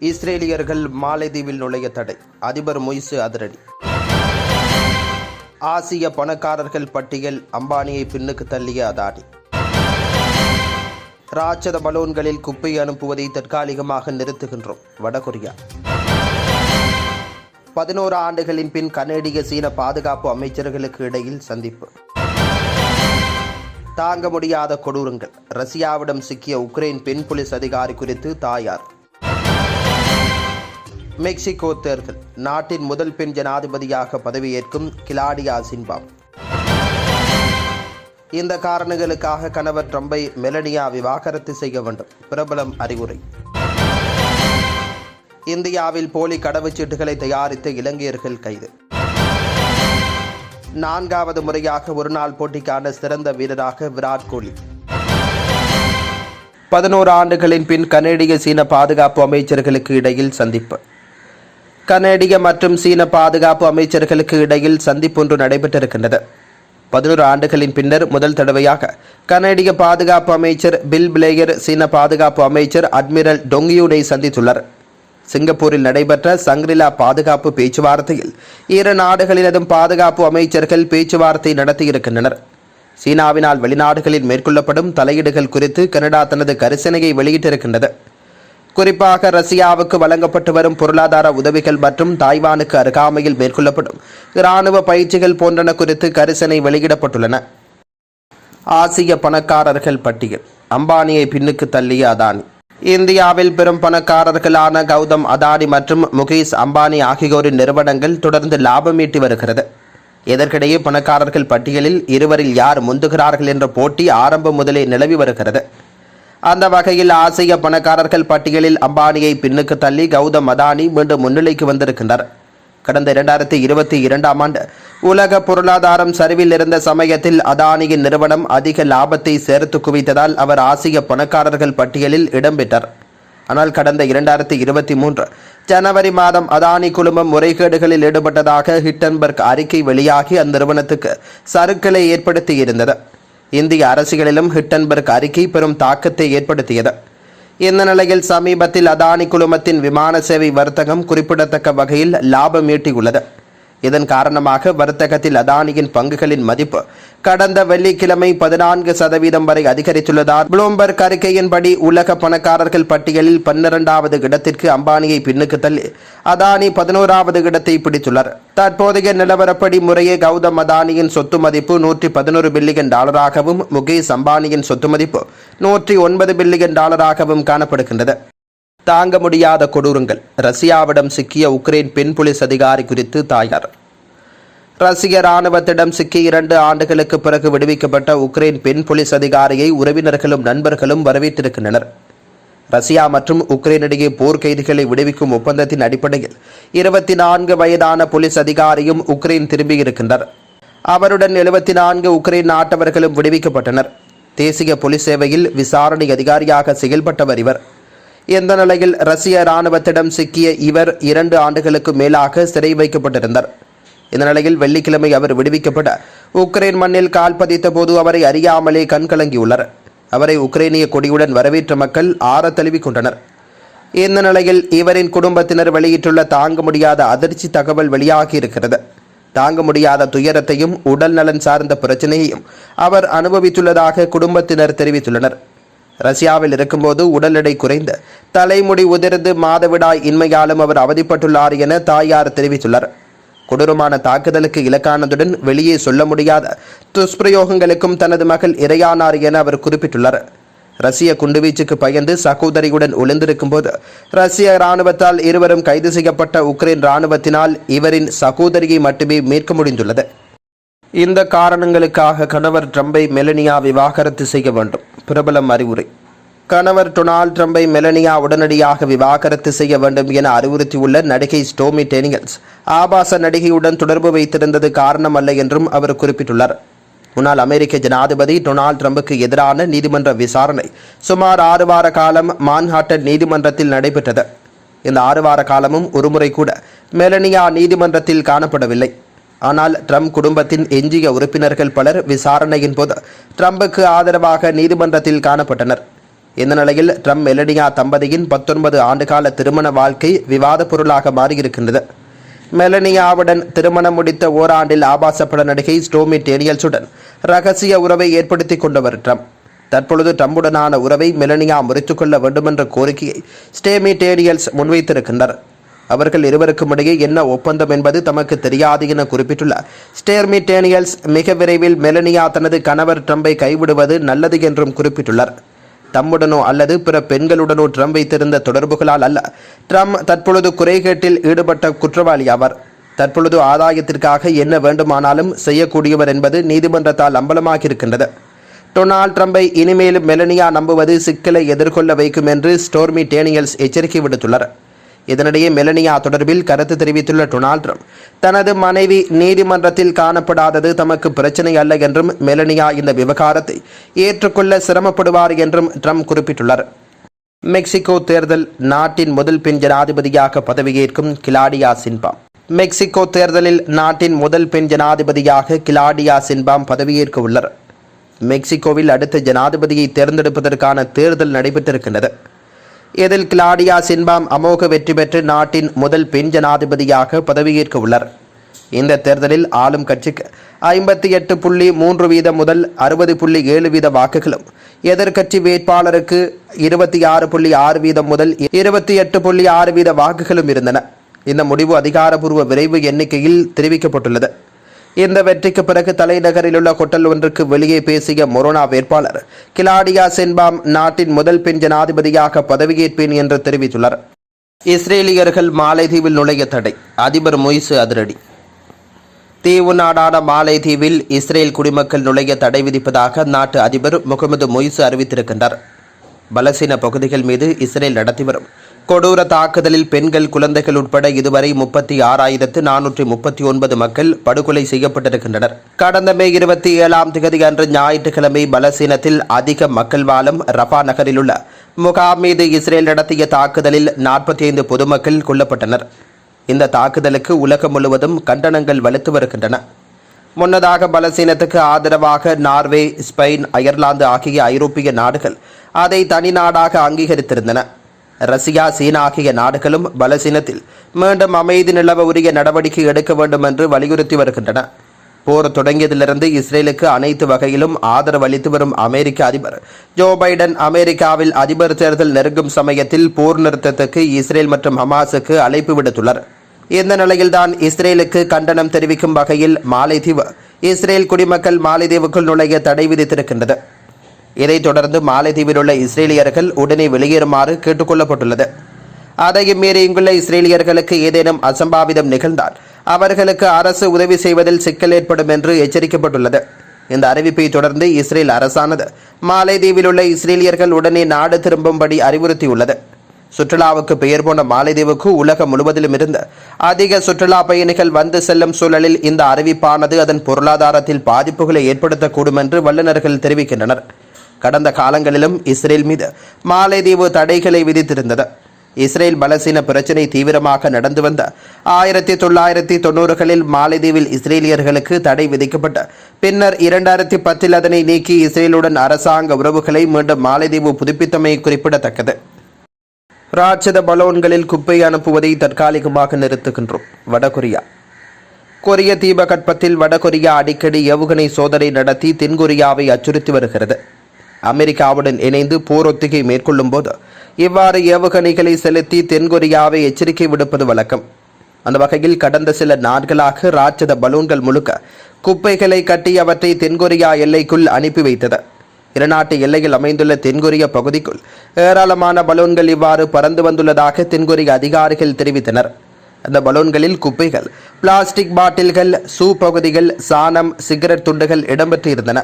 இஸ்ரேலியர்கள் மாலைதீவில் நுழைய தடை. அதிபர் மொய்சு அதிரடி. ஆசிய பணக்காரர்கள் பட்டியல் அம்பானியை பின்னுக்கு தள்ளிய அதானி. ராட்சத பலூன்களில் குப்பை அனுப்புவதை தற்காலிகமாக நிறுத்துகின்றோம். வடகொரியா. பதினோரு ஆண்டுகளின் பின் கனேடிய சீன பாதுகாப்பு அமைச்சர்களுக்கு இடையில் சந்திப்பு. தாங்க முடியாத கொடூரங்கள். ரஷ்யாவிடம் சிக்கிய உக்ரைன் பெண் போலீஸ் அதிகாரி குறித்து தாயார். மெக்சிகோ தேர்தல். நாட்டின் முதல் பெண் ஜனாதிபதியாக பதவியேற்கும் கிலாடியா சின்பாம் இந்த காரணங்களுக்காக கணவர் ட்ரம்பை மெலனியா விவாகரத்து செய்ய வேண்டும். பிரபலம் அறிவுரை. இந்தியாவில் போலி கடவுச்சீட்டுகளை தயாரித்த இலங்கையர்கள் கைது. நான்காவது முறையாக ஒருநாள் போட்டிக்கான சிறந்த வீரராக விராட் கோலி. பதினோரு ஆண்டுகளின் பின் கனேடிய சீன பாதுகாப்பு அமைச்சர்களுக்கு இடையில் சந்திப்பு. கனேடிய மற்றும் சீன பாதுகாப்பு அமைச்சர்களுக்கு இடையில் சந்திப்பொன்று நடைபெற்றிருக்கின்றது. பதினோரு ஆண்டுகளின் பின்னர் முதல் தடவையாக கனேடிய பாதுகாப்பு அமைச்சர் பில் பிளேயர் சீன பாதுகாப்பு அமைச்சர் அட்மிரல் டொங்கியூனை சந்தித்துள்ளார். சிங்கப்பூரில் நடைபெற்ற சங்ரிலா பாதுகாப்பு பேச்சுவார்த்தையில் இரு நாடுகளினதும் பாதுகாப்பு அமைச்சர்கள் பேச்சுவார்த்தை நடத்தியிருக்கின்றனர். சீனாவினால் வெளிநாடுகளில் மேற்கொள்ளப்படும் தலையீடுகள் குறித்து கனடா தனது கரிசனையை வெளியிட்டிருக்கின்றது. குறிப்பாக ரஷ்யாவுக்கு வழங்கப்பட்டு வரும் பொருளாதார உதவிகள் மற்றும் தாய்வானுக்கு அருகாமையில் மேற்கொள்ளப்படும் இராணுவ பயிற்சிகள் போன்றன குறித்து கரிசனை வெளியிடப்பட்டுள்ளன. ஆசிய பணக்காரர்கள் பட்டியல். அம்பானியை பின்னுக்கு தள்ளிய அதானி. இந்தியாவில் பெரும் பணக்காரர்களான கௌதம் அதானி மற்றும் முகேஷ் அம்பானி ஆகியோரின் நிறுவனங்கள் தொடர்ந்து லாபம் ஈட்டி வருகிறது. இதற்கிடையே பணக்காரர்கள் பட்டியலில் இருவரில் யார் முந்துகிறார்கள் என்ற போட்டி ஆரம்பம் முதலே நிலவி வருகிறது. அந்த வகையில் ஆசிய பணக்காரர்கள் பட்டியலில் அம்பானியை பின்னுக்கு தள்ளி கௌதம் அதானி மீண்டும் முன்னிலைக்கு வந்திருக்கின்றனர் கடந்த இரண்டாயிரத்தி இருபத்தி இரண்டாம் ஆண்டு உலக பொருளாதாரம் சரிவில் இருந்த சமயத்தில் அதானியின் நிறுவனம் அதிக லாபத்தை சேர்த்து குவித்ததால் அவர் ஆசிய பணக்காரர்கள் பட்டியலில் இடம்பெற்றார் ஆனால் கடந்த இரண்டாயிரத்தி இருபத்தி மூன்று ஜனவரி மாதம் அதானி குழுமம் முறைகேடுகளில் ஈடுபட்டதாக ஹிட்டன்பர்க் அறிக்கை வெளியாகி அந்நிறுவனத்துக்கு சறுக்கலை ஏற்படுத்தியிருந்தது. இந்திய அரசுகளிலும் ஹிட்டன்பர்க் அறிக்கை பெரும் தாக்கத்தை ஏற்படுத்தியது. இந்த நிலையில் சமீபத்தில் அதானி குழுமத்தின் விமான சேவை வர்த்தகம் குறிப்பிடத்தக்க வகையில் லாபம் ஈட்டியுள்ளது. இதன் காரணமாக வர்த்தகத்தில் அதானியின் பங்குகளின் மதிப்பு கடந்த வெள்ளிக்கிழமை பதினான்கு சதவீதம் வரை அதிகரித்துள்ளதால் புளூம்பர்க் அறிக்கையின்படி உலக பணக்காரர்கள் பட்டியலில் பன்னிரண்டாவது இடத்திற்கு அம்பானியை பின்னுக்கு தள்ளி அதானி பதினோராவது இடத்தை பிடித்துள்ளார். தற்போதைய நிலவரப்படி முறையே கௌதம் அதானியின் சொத்து மதிப்பு நூற்றி பதினோரு பில்லியன் டாலராகவும் முகேஷ் அம்பானியின் சொத்து மதிப்பு நூற்றி ஒன்பது பில்லியன் டாலராகவும் காணப்படுகின்றது. தாங்க முடியாத கொடூரங்கள். ரஷ்யாவிடம் சிக்கிய உக்ரைன் பெண் போலீஸ் அதிகாரி குறித்து தாயார். ரஷ்ய இராணுவத்திடம் சிக்கி இரண்டு ஆண்டுகளுக்கு பிறகு விடுவிக்கப்பட்ட உக்ரைன் பெண் போலீஸ் அதிகாரியை உறவினர்களும் நண்பர்களும் வரவேற்றிருக்கின்றனர். ரஷ்யா மற்றும் உக்ரைன் இடையே போர் கைதிகளை விடுவிக்கும் ஒப்பந்தத்தின் அடிப்படையில் இருபத்தி நான்கு வயதான போலீஸ் அதிகாரியும் உக்ரைன் திரும்பியிருக்கின்றனர். அவருடன் எழுபத்தி நான்கு உக்ரைன் நாட்டவர்களும் விடுவிக்கப்பட்டனர். தேசிய போலீஸ் சேவையில் விசாரணை அதிகாரியாக செயல்பட்டவர் இவர். இந்த நிலையில் ரஷ்ய இராணுவத்திடம் சிக்கிய இவர் இரண்டு ஆண்டுகளுக்கு மேலாக சிறை வைக்கப்பட்டிருந்தார். இந்த நிலையில் வெள்ளிக்கிழமை அவர் விடுவிக்கப்பட உக்ரைன் மண்ணில் கால் பதித்த போது அவரை அறியாமலே கண்கலங்கியுள்ளார். அவரை உக்ரைனிய கொடியுடன் வரவேற்ற மக்கள் ஆற தழுவிக் கொண்டனர் இந்த நிலையில் இவரின் குடும்பத்தினர் வெளியிட்டுள்ள தாங்க முடியாத அதிர்ச்சி தகவல் வெளியாகி இருக்கிறது. தாங்க முடியாத துயரத்தையும் உடல் நலன் சார்ந்த பிரச்சனையையும் அவர் அனுபவித்துள்ளதாக குடும்பத்தினர் தெரிவித்துள்ளனர். ரஷ்யாவில் இருக்கும்போது உடல் எடை குறைந்து தலைமுடி உதிர்ந்து மாதவிடாய் இன்மையாலும் அவர் அவதிப்பட்டுள்ளார் என தாயார் தெரிவித்துள்ளார். கொடூரமான தாக்குதலுக்கு இலக்கானதுடன் வெளியே சொல்ல முடியாத துஷ்பிரயோகங்களுக்கும் தனது மகள் இரையானார் என அவர் குறிப்பிட்டுள்ளார். ரஷ்ய குண்டுவீச்சுக்கு பயந்து சகோதரியுடன் ஒளிந்திருக்கும் போது ரஷ்ய இராணுவத்தால் இருவரும் கைது செய்யப்பட்ட உக்ரைன் இராணுவத்தினால் இவரின் சகோதரியை மட்டுமே மீட்க முடிந்துள்ளது. இந்த காரணங்களுக்காக கணவர் ட்ரம்பை மெலனியா விவாகரத்து செய்ய வேண்டும். பிரபலம் அறிவுரை. கணவர் டொனால்ட் ட்ரம்பை மெலனியா உடனடியாக விவாகரத்து செய்ய வேண்டும் என அறிவுறுத்தியுள்ள நடிகை ஸ்டோமி டெனியல்ஸ் ஆபாச நடிகையுடன் தொடர்பு வைத்திருந்தது காரணம் அல்ல என்றும் அவர் குறிப்பிட்டுள்ளார். முன்னாள் அமெரிக்க ஜனாதிபதி டொனால்ட் ட்ரம்புக்கு எதிரான நீதிமன்ற விசாரணை சுமார் ஆறு வார காலம் மான்ஹாட்டன் நீதிமன்றத்தில் நடைபெற்றது. இந்த ஆறு வார காலமும் ஒருமுறை கூட மெலனியா நீதிமன்றத்தில் காணப்படவில்லை. ஆனால் ட்ரம்ப் குடும்பத்தின் எஞ்சிய உறுப்பினர்கள் பலர் விசாரணையின் போது ட்ரம்புக்கு ஆதரவாக நீதிமன்றத்தில் காணப்பட்டனர். இந்த நிலையில் ட்ரம்ப் மெலனியா தம்பதியின் பத்தொன்பது ஆண்டுகால திருமண வாழ்க்கை விவாத பொருளாக மாறியிருக்கின்றது. மெலனியாவுடன் திருமணம் முடித்த ஓராண்டில் ஆபாச பட நடிகை ஸ்டோமி டேனியல்ஸுடன் ரகசிய உறவை ஏற்படுத்திக் கொண்டவர் ட்ரம்ப். தற்பொழுது ட்ரம்புடனான உறவை மெலனியா முறித்துக்கொள்ள வேண்டுமென்ற கோரிக்கையை ஸ்டேமி டேனியல்ஸ் முன்வைத்திருக்கின்றனர். அவர்கள் இருவருக்கும் இடையே என்ன ஒப்பந்தம் என்பது தமக்கு தெரியாது என குறிப்பிட்டுள்ள ஸ்டேர்மி டேனியல்ஸ் மிக விரைவில் மெலனியா தனது கணவர் ட்ரம்பை கைவிடுவது நல்லது என்றும் குறிப்பிட்டுள்ளார். தம்முடனோ அல்லது பிற பெண்களுடனோ ட்ரம்ப் வைத்திருந்த தொடர்புகளால் அல்ல. ட்ரம்ப் தற்பொழுது குறைகேட்டில் ஈடுபட்ட குற்றவாளி ஆவார். தற்பொழுது ஆதாயத்திற்காக என்ன வேண்டுமானாலும் செய்யக்கூடியவர் என்பது நீதிமன்றத்தால் அம்பலமாகியிருக்கின்றது. டொனால்ட் ட்ரம்பை இனிமேலும் மெலனியா நம்புவது சிக்கலை எதிர்கொள்ள வைக்கும் என்று ஸ்டோர்மி டேனியல்ஸ் எச்சரிக்கை விடுத்துள்ளார். இதனிடையே மெலனியா தொடர்பில் கருத்து தெரிவித்துள்ள டொனால்ட் ட்ரம்ப் தனது மனைவி நீதிமன்றத்தில் காணப்படாதது தமக்கு பிரச்சனை அல்ல என்றும் மெலனியா இந்த விவகாரத்தை ஏற்றுக்கொள்ள சிரமப்படுவார் என்றும் ட்ரம்ப் குறிப்பிட்டுள்ளார். மெக்சிகோ தேர்தல் நாட்டின் முதல் பெண் ஜனாதிபதியாக பதவியேற்கும் கிலாடியா சின்பாம் மெக்சிகோ தேர்தலில் நாட்டின் முதல் பெண் ஜனாதிபதியாக கிலாடியா சின்பாம் பதவியேற்க உள்ளார். மெக்சிகோவில் அடுத்த ஜனாதிபதியை தேர்ந்தெடுப்பதற்கான தேர்தல் நடைபெற்றிருக்கின்றது. இதில் கிளாடியா சின்பாம் அமோக வெற்றி பெற்று நாட்டின் முதல் பெண் ஜனாதிபதியாக பதவியேற்க உள்ளார். இந்த தேர்தலில் ஆளும் கட்சிக்கு ஐம்பத்தி எட்டு புள்ளி மூன்று வீதம் முதல் அறுபது புள்ளி ஏழு வீத வாக்குகளும் எதிர்க்கட்சி வேட்பாளருக்கு இருபத்தி ஆறு புள்ளி ஆறு வீதம் முதல் இருபத்தி எட்டு புள்ளி ஆறு வீத வாக்குகளும் இருந்தன. இந்த முடிவு அதிகாரபூர்வ விரைவு எண்ணிக்கையில் தெரிவிக்கப்பட்டுள்ளது. இந்த வெற்றிக்கு பிறகு தலைநகரில் உள்ள ஹோட்டல் ஒன்றுக்கு வெளியே பேசிய மொரோனா வேட்பாளர் கிலாடியா சென்பாம் நாட்டின் முதல் பெண் ஜனாதிபதியாக பதவியேற்பேன் என்று தெரிவித்துள்ளார். இஸ்ரேலியர்கள் மாலைதீவில் நுழைய தடை அதிபர் மொய்சு அதிரடி. தீவு நாடான மாலைதீவில் இஸ்ரேல் குடிமக்கள் நுழைய தடை விதிப்பதாக நாட்டு அதிபர் முகமது மொய்சு அறிவித்திருக்கின்றார். பலசீன பகுதிகள் மீது இஸ்ரேல் நடத்தி வரும் கொடூர தாக்குதலில் பெண்கள் குழந்தைகள் உட்பட இதுவரை முப்பத்தி ஆறாயிரத்து நானூற்றி முப்பத்தி ஒன்பது மக்கள் படுகொலை செய்யப்பட்டிருக்கின்றனர். கடந்த மே இருபத்தி ஏழாம் திகதி அன்று ஞாயிற்றுக்கிழமை பலசீனத்தில் அதிக மக்கள் வாழும் ரபா நகரில் உள்ள முகாம் மீது இஸ்ரேல் நடத்திய தாக்குதலில் நாற்பத்தி ஐந்து பொதுமக்கள் கொல்லப்பட்டனர். இந்த தாக்குதலுக்கு உலகம் முழுவதும் கண்டனங்கள் வலுத்து வருகின்றன. முன்னதாக பலசீனத்துக்கு ஆதரவாக நார்வே ஸ்பெயின் அயர்லாந்து ஆகிய ஐரோப்பிய நாடுகள் அதை தனி நாடாக அங்கீகரித்திருந்தன. ரஷ்யா சீனா ஆகிய நாடுகளும் பலசீனத்தில் மீண்டும் அமைதி நிலவ உரிய நடவடிக்கை எடுக்க வேண்டும் என்று வலியுறுத்தி வருகின்றன. போர் தொடங்கியதிலிருந்து இஸ்ரேலுக்கு அனைத்து வகையிலும் ஆதரவு அளித்து வரும் அமெரிக்க அதிபர் ஜோ பைடன் அமெரிக்காவில் அதிபர் தேர்தல் நெருங்கும் சமயத்தில் போர் நிறுத்தத்துக்கு இஸ்ரேல் மற்றும் ஹமாஸுக்கு அழைப்பு விடுத்துள்ளார். இந்த நிலையில்தான் இஸ்ரேலுக்கு கண்டனம் தெரிவிக்கும் வகையில் மாலைதீவு இஸ்ரேல் குடிமக்கள் மாலைதீவுக்குள் நுழைய தடை விதித்திருக்கின்றது. இதைத் தொடர்ந்து மாலைதீவில் உள்ள இஸ்ரேலியர்கள் உடனே வெளியேறுமாறு கேட்டுக்கொள்ளப்பட்டுள்ளது. அதையும் மீறி இங்குள்ள இஸ்ரேலியர்களுக்கு ஏதேனும் அசம்பாவிதம் நிகழ்ந்தால் அவர்களுக்கு அரசு உதவி செய்வதில் சிக்கல் ஏற்படும் என்று எச்சரிக்கப்பட்டுள்ளது. இந்த அறிவிப்பை தொடர்ந்து இஸ்ரேல் அரசானது மாலைதீவில் உள்ள இஸ்ரேலியர்கள் உடனே நாடு திரும்பும்படி அறிவுறுத்தியுள்ளது. சுற்றுலாவுக்கு பெயர் போன மாலைதீவுக்கு உலகம் முழுவதிலும் இருந்து அதிக சுற்றுலா பயணிகள் வந்து செல்லும் சூழலில் இந்த அறிவிப்பானது அதன் பொருளாதாரத்தில் பாதிப்புகளை ஏற்படுத்தக்கூடும் என்று வல்லுநர்கள் தெரிவிக்கின்றனர். கடந்த காலங்களிலும் இஸ்ரேல் மீது மாலைதீவு தடைகளை விதித்திருந்தது. இஸ்ரேல் பலசீன பிரச்சினை தீவிரமாக நடந்து வந்த ஆயிரத்தி தொள்ளாயிரத்தி தொண்ணூறுகளில் மாலைதீவில் இஸ்ரேலியர்களுக்கு தடை விதிக்கப்பட்ட பின்னர் இரண்டாயிரத்தி பத்தில் அதனை நீக்கி இஸ்ரேலுடன் அரசாங்க உறவுகளை மீண்டும் மாலைதீவு புதுப்பித்தமை குறிப்பிடத்தக்கது. ராட்சத பலோன்களில் குப்பை அனுப்புவதை தற்காலிகமாக நிறுத்துகின்றோம். வடகொரியா. கொரிய தீபகற்பத்தில் வடகொரியா அடிக்கடி ஏவுகணை சோதனை நடத்தி தென்கொரியாவை அச்சுறுத்தி வருகிறது. அமெரிக்காவுடன் இணைந்து போர் ஒத்திகை மேற்கொள்ளும் போது இவ்வாறு ஏவுகணைகளை செலுத்தி தென்கொரியாவை எச்சரிக்கை விடுப்பது வழக்கம். அந்த வகையில் கடந்த சில நாட்களாக ராட்சத பலூன்கள் முழுக்க குப்பைகளை கட்டி அவற்றை தென்கொரியா எல்லைக்குள் அனுப்பி வைத்தது. இருநாட்டு எல்லையில் அமைந்துள்ள தென்கொரிய பகுதிக்குள் ஏராளமான பலூன்கள் இவ்வாறு பறந்து வந்துள்ளதாக தென்கொரிய அதிகாரிகள் தெரிவித்தனர். அந்த பலூன்களில் குப்பைகள் பிளாஸ்டிக் பாட்டில்கள் சூ பகுதிகள் சாணம் சிகரெட் துண்டுகள் இடம்பெற்று இருந்தன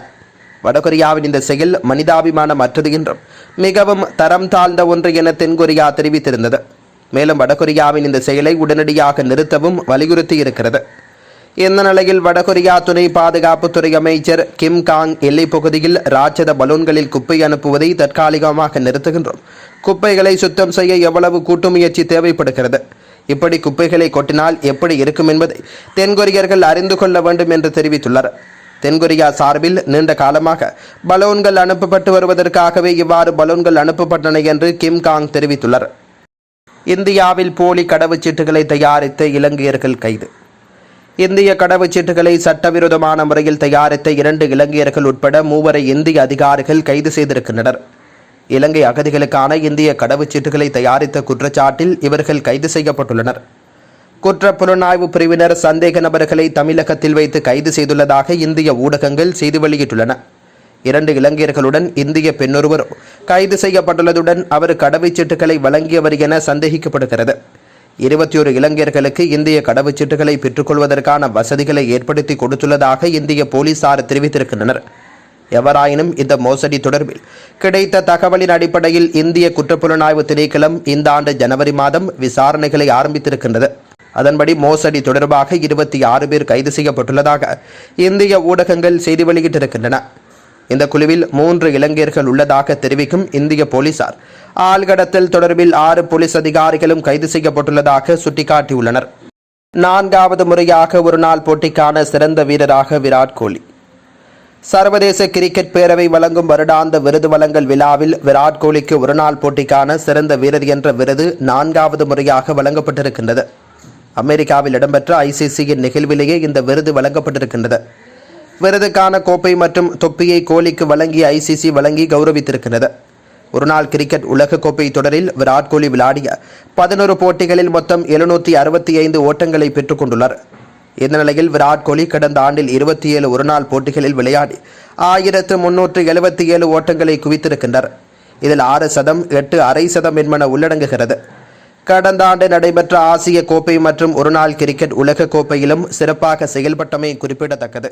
வடகொரியாவின் இந்த செயல் மனிதாபிமானம் அற்றது என்றும் மிகவும் தரம் தாழ்ந்த ஒன்று என தென்கொரியா தெரிவித்திருந்தது. மேலும் வடகொரியாவின் இந்த செயலை உடனடியாக நிறுத்தவும் வலியுறுத்தி இருக்கிறது இந்த நிலையில் வடகொரியா துணை பாதுகாப்புத்துறை அமைச்சர் கிம் காங் எல்லைப் பகுதியில் ராட்சத பலூன்களில் குப்பை அனுப்புவதை தற்காலிகமாக நிறுத்துகின்றோம். குப்பைகளை சுத்தம் செய்ய எவ்வளவு கூட்டு முயற்சி தேவைப்படுகிறது? இப்படி குப்பைகளை கொட்டினால் எப்படி இருக்கும் என்பதை தென்கொரியர்கள் அறிந்து கொள்ள வேண்டும் என்று தெரிவித்துள்ளார் தென்கொரியா சார்பில் நீண்ட காலமாக பலூன்கள் அனுப்பப்பட்டு வருவதற்காகவே இவ்வாறு பலூன்கள் அனுப்பப்பட்டன என்று கிம் காங் தெரிவித்துள்ளார். இந்தியாவில் போலி கடவுச்சீட்டுகளை தயாரித்த இலங்கையர்கள் கைது. இந்திய கடவுச்சீட்டுகளை சட்டவிரோதமான முறையில் தயாரித்த இரண்டு இலங்கையர்கள் உட்பட மூவரை இந்திய அதிகாரிகள் கைது செய்திருக்கின்றனர். இலங்கை அகதிகளுக்கான இந்திய கடவுச்சீட்டுகளை தயாரித்த குற்றச்சாட்டில் இவர்கள் கைது செய்யப்பட்டுள்ளனர். குற்ற புலனாய்வு பிரிவினர் சந்தேக நபர்களை தமிழகத்தில் வைத்து கைது செய்துள்ளதாக இந்திய ஊடகங்கள் செய்தி வெளியிட்டுள்ளன. இரண்டு இலங்கையர்களுடன் இந்திய பெண்ணொருவர் கைது செய்யப்பட்டுள்ளதுடன் அவர் கடவுச்சீட்டுகளை வழங்கியவர் என சந்தேகிக்கப்படுகிறது. இருபத்தி ஒரு இலங்கையர்களுக்கு இந்திய கடவுச்சீட்டுகளை பெற்றுக்கொள்வதற்கான வசதிகளை ஏற்படுத்தி கொடுத்துள்ளதாக இந்திய போலீசார் தெரிவித்திருக்கின்றனர். எவராயினும் இந்த மோசடி தொடர்பில் கிடைத்த தகவலின் அடிப்படையில் இந்திய குற்றப்புலனாய்வு திணைக்களம் இந்த ஆண்டு ஜனவரி மாதம் விசாரணைகளை ஆரம்பித்திருக்கின்றது. அதன்படி மோசடி தொடர்பாக இருபத்தி ஆறு பேர் கைது செய்யப்பட்டுள்ளதாக இந்திய ஊடகங்கள் செய்தி வெளியிட்டிருக்கின்றன. இந்த குழுவில் மூன்று இளைஞர்கள் உள்ளதாக தெரிவிக்கும் இந்திய போலீசார் ஆள்கடத்தல் தொடர்பில் ஆறு போலீஸ் அதிகாரிகளும் கைது செய்யப்பட்டுள்ளதாக சுட்டிக்காட்டியுள்ளனர். நான்காவது முறையாக ஒருநாள் போட்டிக்கான சிறந்த வீரராக விராட் கோலி. சர்வதேச கிரிக்கெட் பேரவை வழங்கும் வருடாந்த விருது வழங்கல் விழாவில் விராட் கோலிக்கு ஒருநாள் போட்டிக்கான சிறந்த வீரர் என்ற விருது நான்காவது முறையாக வழங்கப்பட்டிருக்கின்றது. அமெரிக்காவில் இடம்பெற்ற ஐசிசியின் நிகழ்விலேயே இந்த விருது வழங்கப்பட்டிருக்கின்றது. விருதுக்கான கோப்பை மற்றும் தொப்பியை கோலிக்கு வழங்கி ஐசிசி வழங்கி கௌரவித்திருக்கிறது ஒருநாள் கிரிக்கெட் உலகக்கோப்பை தொடரில் விராட் கோலி விளையாடிய பதினோரு போட்டிகளில் மொத்தம் எழுநூற்றி அறுபத்தி ஐந்து ஓட்டங்களை பெற்றுக்கொண்டுள்ளார். இந்த நிலையில் விராட் கோலி கடந்த ஆண்டில் இருபத்தி ஏழு ஒருநாள் போட்டிகளில் விளையாடி ஆயிரத்து முன்னூற்று எழுபத்தி ஏழு ஓட்டங்களை குவித்திருக்கின்றார். இதில் ஆறு சதம் எட்டு அரை சதம் என்பன உள்ளடங்குகிறது. கடந்த ஆண்டு நடைபெற்ற ஆசிய கோப்பை மற்றும் ஒருநாள் கிரிக்கெட் உலக கோப்பையிலும் சிறப்பாக செயல்பட்டமை குறிப்பிடத்தக்கது.